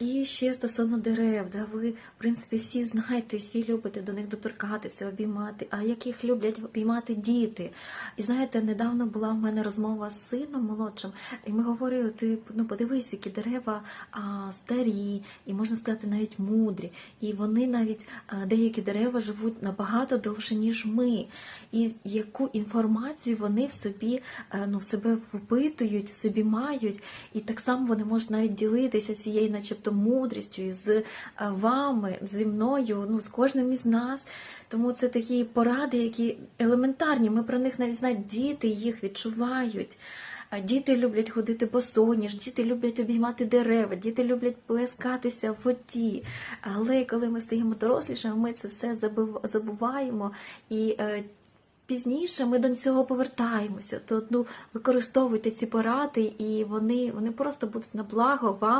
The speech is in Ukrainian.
І ще стосовно дерев, да, ви, в принципі, всі знаєте, всі любите до них доторкатися, обіймати, а як їх люблять обіймати діти. І знаєте, недавно була в мене розмова з сином молодшим, і ми говорили: ти ну подивись, які дерева а, старі, і можна сказати, навіть мудрі. І вони навіть а, деякі дерева живуть набагато довше, ніж ми. І яку інформацію вони в собі е, ну, в себе впитують, в собі мають, і так само вони можуть навіть ділитися цією, начебто, мудрістю з е, вами, зі мною, ну з кожним із нас. Тому це такі поради, які елементарні. Ми про них навіть знають, діти їх відчувають. Діти люблять ходити босоніж, діти люблять обіймати дерева, діти люблять плескатися в воді. Але коли ми стаємо дорослішими, ми це все забуваємо і е, пізніше ми до цього повертаємося. То ну, використовуйте ці поради, і вони, вони просто будуть на благо вам.